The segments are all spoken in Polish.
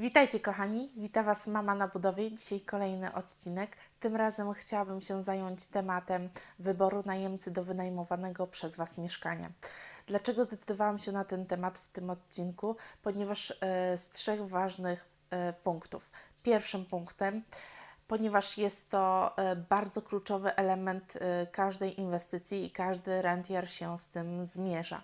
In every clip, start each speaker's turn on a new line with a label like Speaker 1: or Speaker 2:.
Speaker 1: Witajcie kochani, witam Was mama na budowie. Dzisiaj kolejny odcinek. Tym razem chciałabym się zająć tematem wyboru najemcy do wynajmowanego przez Was mieszkania. Dlaczego zdecydowałam się na ten temat w tym odcinku? Ponieważ e, z trzech ważnych e, punktów. Pierwszym punktem, ponieważ jest to e, bardzo kluczowy element e, każdej inwestycji i każdy rentier się z tym zmierza.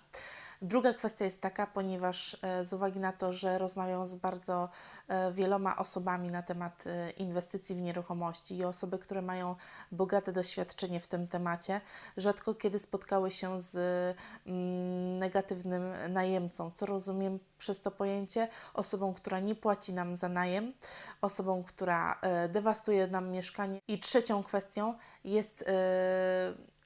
Speaker 1: Druga kwestia jest taka, ponieważ e, z uwagi na to, że rozmawiam z bardzo e, wieloma osobami na temat e, inwestycji w nieruchomości i osoby, które mają bogate doświadczenie w tym temacie, rzadko kiedy spotkały się z mm, negatywnym najemcą. Co rozumiem przez to pojęcie? Osobą, która nie płaci nam za najem, osobą, która dewastuje nam mieszkanie. I trzecią kwestią jest.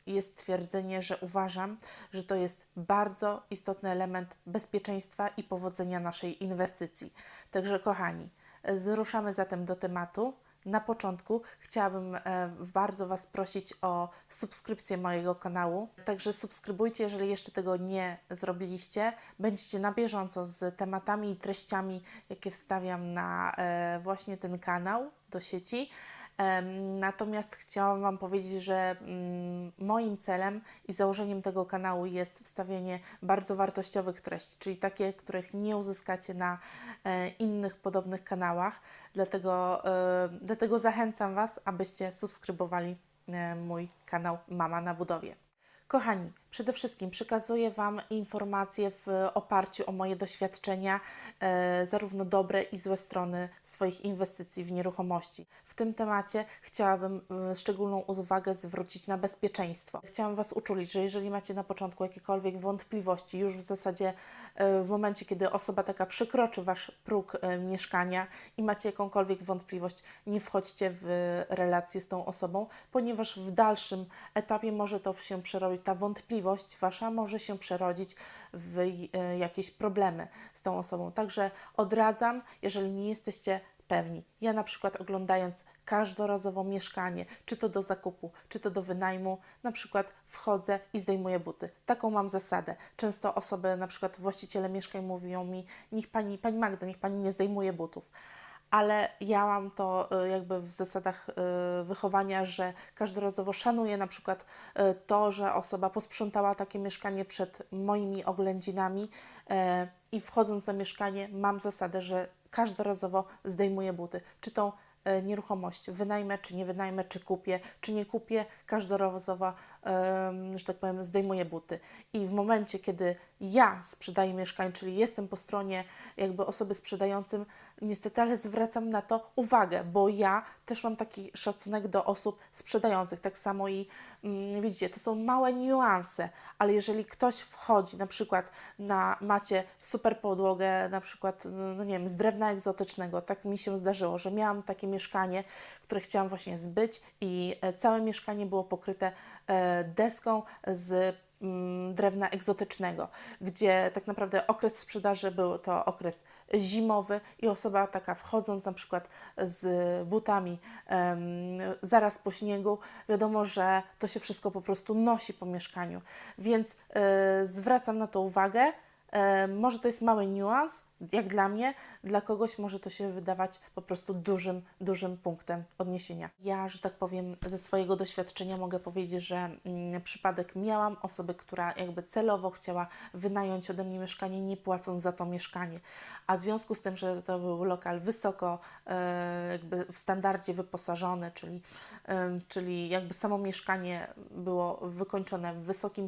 Speaker 1: Jest twierdzenie, że uważam, że to jest bardzo istotny element bezpieczeństwa i powodzenia naszej inwestycji. Także, kochani, zruszamy zatem do tematu. Na początku chciałabym e, bardzo Was prosić o subskrypcję mojego kanału. Także subskrybujcie, jeżeli jeszcze tego nie zrobiliście. Będziecie na bieżąco z tematami i treściami, jakie wstawiam na e, właśnie ten kanał do sieci. Natomiast chciałam Wam powiedzieć, że mm, moim celem i założeniem tego kanału jest wstawienie bardzo wartościowych treści, czyli takie, których nie uzyskacie na e, innych podobnych kanałach. Dlatego, e, dlatego zachęcam Was, abyście subskrybowali e, mój kanał Mama na Budowie. Kochani, przede wszystkim przekazuję Wam informacje w oparciu o moje doświadczenia, e, zarówno dobre i złe strony swoich inwestycji w nieruchomości. W tym temacie chciałabym e, szczególną uwagę zwrócić na bezpieczeństwo. Chciałam Was uczulić, że jeżeli macie na początku jakiekolwiek wątpliwości, już w zasadzie e, w momencie, kiedy osoba taka przekroczy Wasz próg mieszkania i macie jakąkolwiek wątpliwość, nie wchodźcie w relację z tą osobą, ponieważ w dalszym etapie może to się przerodzić, ta wątpliwość Wasza może się przerodzić w e, jakieś problemy z tą osobą. Także odradzam, jeżeli nie jesteście pewni. Ja na przykład oglądając każdorazowo mieszkanie, czy to do zakupu, czy to do wynajmu, na przykład wchodzę i zdejmuję buty. Taką mam zasadę. Często osoby, na przykład właściciele mieszkań mówią mi, niech pani, pani Magda, niech pani nie zdejmuje butów. Ale ja mam to y, jakby w zasadach y, wychowania, że każdorazowo szanuję na przykład y, to, że osoba posprzątała takie mieszkanie przed moimi oględzinami y, i wchodząc na mieszkanie mam zasadę, że każdorazowo zdejmuję buty. Czy tą e, nieruchomość wynajmę, czy nie wynajmę, czy kupię, czy nie kupię, każdorazowo, że tak powiem, zdejmuję buty. I w momencie, kiedy ja sprzedaję mieszkanie, czyli jestem po stronie jakby osoby sprzedającym, niestety, ale zwracam na to uwagę, bo ja też mam taki szacunek do osób sprzedających. Tak samo i mm, widzicie, to są małe niuanse, ale jeżeli ktoś wchodzi, na przykład na macie super podłogę, na przykład, no nie wiem, z drewna egzotycznego, tak mi się zdarzyło, że miałam takie mieszkanie, które chciałam właśnie zbyć i e, całe mieszkanie było pokryte e, deską z drewna egzotycznego, gdzie tak naprawdę okres sprzedaży był to okres zimowy i osoba taka wchodząc na przykład z butami zaraz po śniegu, wiadomo, że to się wszystko po prostu nosi po mieszkaniu, więc e, zwracam na to uwagę. E, może to jest mały niuans, jak dla mnie, dla kogoś może to się wydawać po prostu dużym, dużym punktem odniesienia. Ja, że tak powiem, ze swojego doświadczenia mogę powiedzieć, że mm, przypadek miałam osoby, która jakby celowo chciała wynająć ode mnie mieszkanie, nie płacąc za to mieszkanie. A w związku z tym, że to był lokal wysoko, e, jakby w standardzie wyposażony, czyli, em, czyli jakby samo mieszkanie było wykończone w wysokim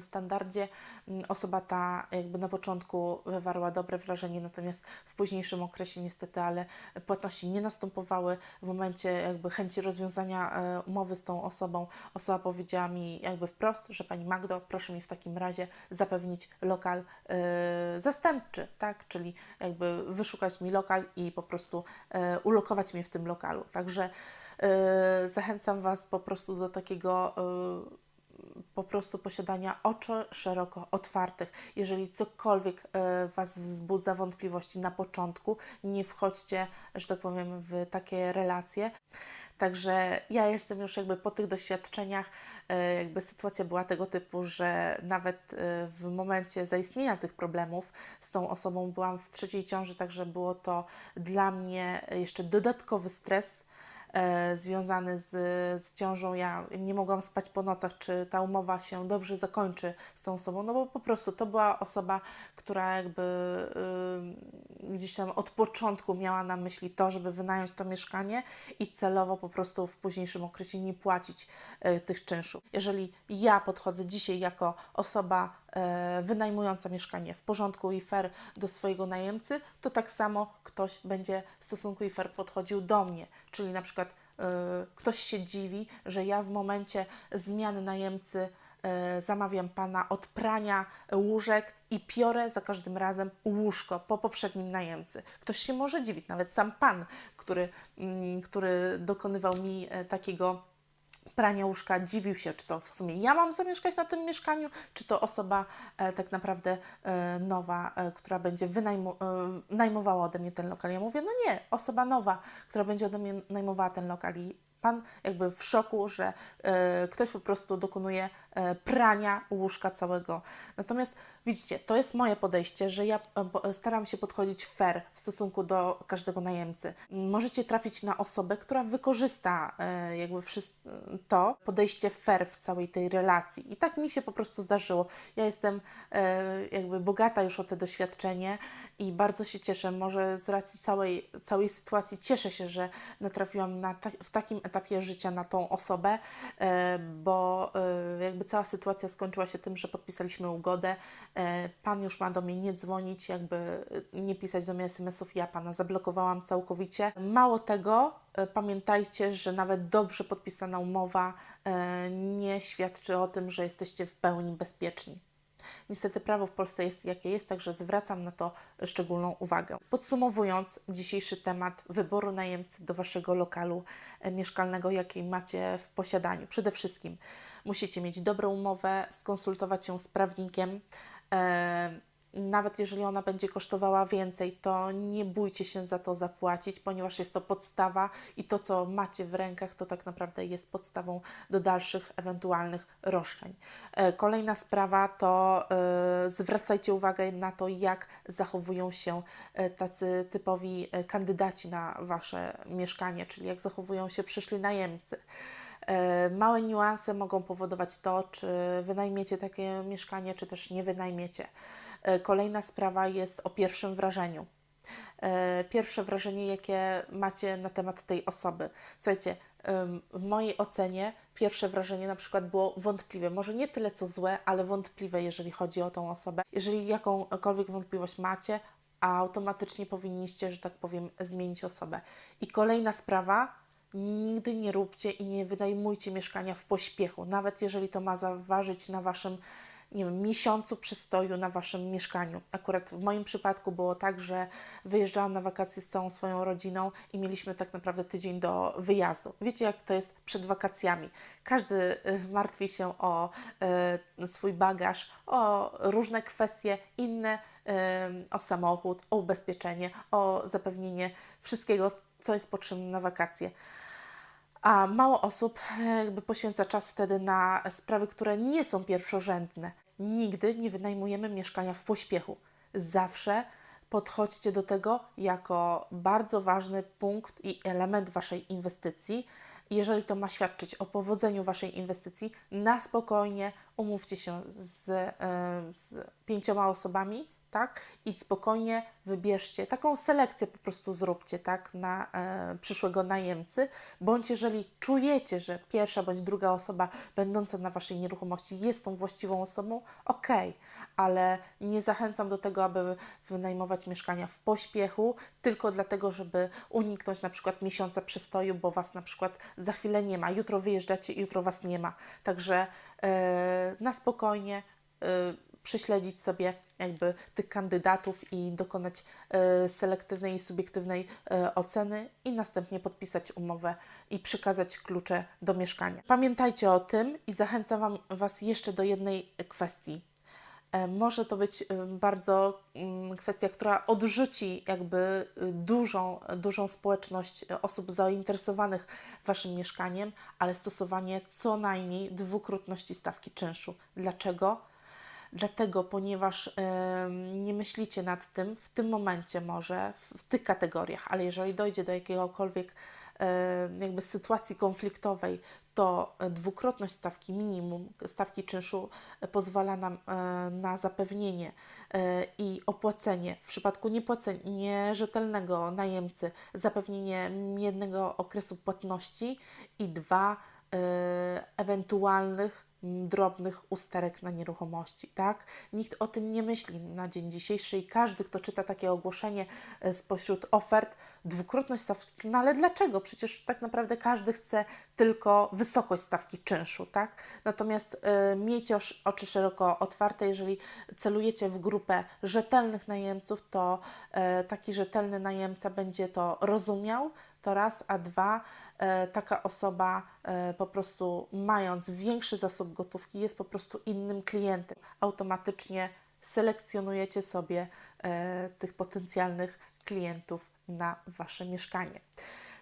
Speaker 1: standardzie, mm, osoba ta jakby na początku wywarła dobre wrażenie, natomiast w późniejszym okresie niestety, ale płatności nie następowały. W momencie jakby chęci rozwiązania e, umowy z tą osobą, osoba powiedziała mi jakby wprost, że Pani Magdo, proszę mi w takim razie zapewnić lokal e, zastępczy, tak, czyli jakby wyszukać mi lokal i po prostu e, ulokować mnie w tym lokalu. Także zachęcam Was po prostu do takiego po prostu posiadania oczu szeroko otwartych. Jeżeli cokolwiek e, Was wzbudza wątpliwości na początku, nie wchodźcie, że tak powiem, w takie relacje. Także ja jestem już jakby po tych doświadczeniach, e, jakby sytuacja była tego typu, że nawet e, w momencie zaistnienia tych problemów z tą osobą byłam w trzeciej ciąży, także było to dla mnie jeszcze dodatkowy stres związany z, z ciążą. Ja nie mogłam spać po nocach, czy ta umowa się dobrze zakończy z tą osobą, no bo po prostu to była osoba, która jakby y, gdzieś tam od początku miała na myśli to, żeby wynająć to mieszkanie i celowo po prostu w późniejszym okresie nie płacić y, tych czynszów. Jeżeli ja podchodzę dzisiaj jako osoba e, wynajmująca mieszkanie w porządku i fair do swojego najemcy, to tak samo ktoś będzie w stosunku i fair podchodził do mnie. Czyli na przykład y, ktoś się dziwi, że ja w momencie zmiany najemcy e, zamawiam pana od prania łóżek i piorę za każdym razem łóżko po poprzednim najemcy. Ktoś się może dziwić, nawet sam pan, który, mm, który dokonywał mi e, takiego prania łóżka dziwił się, czy to w sumie ja mam zamieszkać na tym mieszkaniu, czy to osoba e, tak naprawdę e, nowa, e, która będzie wynajmu, e, ode mnie ten lokal. Ja mówię, no nie, osoba nowa, która będzie ode mnie najmowała ten lokal i pan jakby w szoku, że e, ktoś po prostu dokonuje prania łóżka całego. Natomiast widzicie, to jest moje podejście, że ja e, bo- staram się podchodzić fair w stosunku do każdego najemcy. Możecie trafić na osobę, która wykorzysta e, jakby to podejście fair w całej tej relacji. I tak mi się po prostu zdarzyło. Ja jestem e, jakby bogata już o to doświadczenie i bardzo się cieszę. Może z racji całej, całej sytuacji cieszę się, że natrafiłam na ta, w takim etapie życia na tą osobę, e, bo e, jakby cała sytuacja skończyła się tym, że podpisaliśmy ugodę. E, Pan już ma do mnie nie dzwonić, jakby e, nie pisać do mnie SMS-ów. Ja pana zablokowałam całkowicie. Mało tego, e, pamiętajcie, że nawet dobrze podpisana umowa nie świadczy o tym, że jesteście w pełni bezpieczni. Niestety prawo w Polsce jest jakie jest, także zwracam na to szczególną uwagę. Podsumowując dzisiejszy temat wyboru najemcy do Waszego lokalu e, mieszkalnego, jaki macie w posiadaniu. Przede wszystkim musicie mieć dobrą umowę, skonsultować się z prawnikiem. Nawet jeżeli ona będzie kosztowała więcej, to nie bójcie się za to zapłacić, ponieważ jest to podstawa i to, co macie w rękach, to tak naprawdę jest podstawą do dalszych ewentualnych roszczeń. E, Kolejna sprawa to e, zwracajcie uwagę na to, jak zachowują się e, tacy typowi kandydaci na wasze mieszkanie, czyli jak zachowują się przyszli najemcy. Małe niuanse mogą powodować to, czy wynajmiecie takie mieszkanie, czy też nie wynajmiecie. E, Kolejna sprawa jest o pierwszym wrażeniu. E, Pierwsze wrażenie, jakie macie na temat tej osoby. Słuchajcie, w mojej ocenie pierwsze wrażenie na przykład było wątpliwe. Może nie tyle co złe, ale wątpliwe, jeżeli chodzi o tą osobę. Jeżeli jakąkolwiek wątpliwość macie, automatycznie powinniście, że tak powiem, zmienić osobę. I kolejna sprawa, nigdy nie róbcie i nie wynajmujcie mieszkania w pośpiechu, nawet jeżeli to ma zaważyć na waszym nie wiem, miesiącu przystoju na waszym mieszkaniu. Akurat w moim przypadku było tak, że wyjeżdżałam na wakacje z całą swoją rodziną i mieliśmy tak naprawdę tydzień do wyjazdu. Wiecie, jak to jest przed wakacjami. Każdy y, martwi się o y, swój bagaż, o różne kwestie inne, y, o samochód, o ubezpieczenie, o zapewnienie wszystkiego, co jest potrzebne na wakacje a mało osób e, jakby poświęca czas wtedy na sprawy, które nie są pierwszorzędne. Nigdy nie wynajmujemy mieszkania w pośpiechu. Zawsze podchodźcie do tego jako bardzo ważny punkt i element Waszej inwestycji. Jeżeli to ma świadczyć o powodzeniu Waszej inwestycji, na spokojnie umówcie się z, e, z pięcioma osobami, tak? I spokojnie wybierzcie, taką selekcję po prostu zróbcie, tak? Na e, przyszłego najemcy, bądź jeżeli czujecie, że pierwsza bądź druga osoba będąca na Waszej nieruchomości jest tą właściwą osobą, okej, ale nie zachęcam do tego, aby wynajmować mieszkania w pośpiechu, tylko dlatego, żeby uniknąć na przykład miesiąca przystoju, bo Was na przykład za chwilę nie ma, jutro wyjeżdżacie, jutro Was nie ma. Także e, na spokojnie e, prześledzić sobie jakby tych kandydatów i dokonać e, selektywnej i subiektywnej e, oceny i następnie podpisać umowę i przekazać klucze do mieszkania. Pamiętajcie o tym i zachęcam wam, Was jeszcze do jednej kwestii. E, Może to być bardzo mm, kwestia, która odrzuci jakby dużą, dużą społeczność osób zainteresowanych Waszym mieszkaniem, ale stosowanie co najmniej dwukrotności stawki czynszu. Dlaczego? Dlatego, ponieważ nie myślicie nad tym w tym momencie może, w, tych kategoriach, ale jeżeli dojdzie do jakiegokolwiek jakby sytuacji konfliktowej, to dwukrotność stawki minimum, stawki czynszu e, pozwala nam e, na zapewnienie e, i opłacenie w przypadku nierzetelnego najemcy, zapewnienie jednego okresu płatności i dwa ewentualnych drobnych usterek na nieruchomości, tak? Nikt o tym nie myśli na dzień dzisiejszy i każdy, kto czyta takie ogłoszenie e, spośród ofert, dwukrotność stawki, no ale dlaczego? Przecież tak naprawdę każdy chce tylko wysokość stawki czynszu, tak? Natomiast y, miejcie oczy szeroko otwarte, jeżeli celujecie w grupę rzetelnych najemców, to y, taki rzetelny najemca będzie to rozumiał, to raz, a dwa, e, taka osoba e, po prostu mając większy zasób gotówki jest po prostu innym klientem. Automatycznie selekcjonujecie sobie e, tych potencjalnych klientów na Wasze mieszkanie.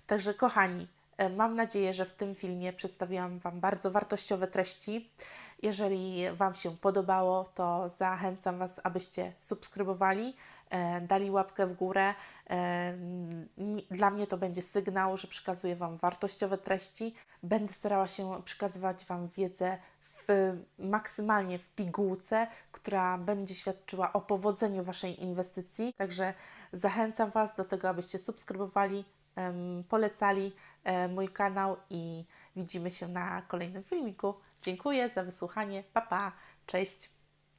Speaker 1: Także kochani, mam nadzieję, że w tym filmie przedstawiłam Wam bardzo wartościowe treści. Jeżeli Wam się podobało, to zachęcam Was, abyście subskrybowali, e, dali łapkę w górę. E, Dla mnie to będzie sygnał, że przekazuję Wam wartościowe treści. Będę starała się przekazywać Wam wiedzę w, maksymalnie w pigułce, która będzie świadczyła o powodzeniu Waszej inwestycji. Także zachęcam Was do tego, abyście subskrybowali, polecali mój kanał i widzimy się na kolejnym filmiku. Dziękuję za wysłuchanie. Pa, pa. Cześć.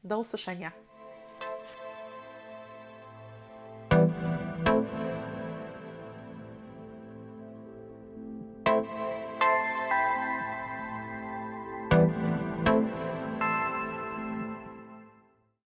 Speaker 1: Do usłyszenia.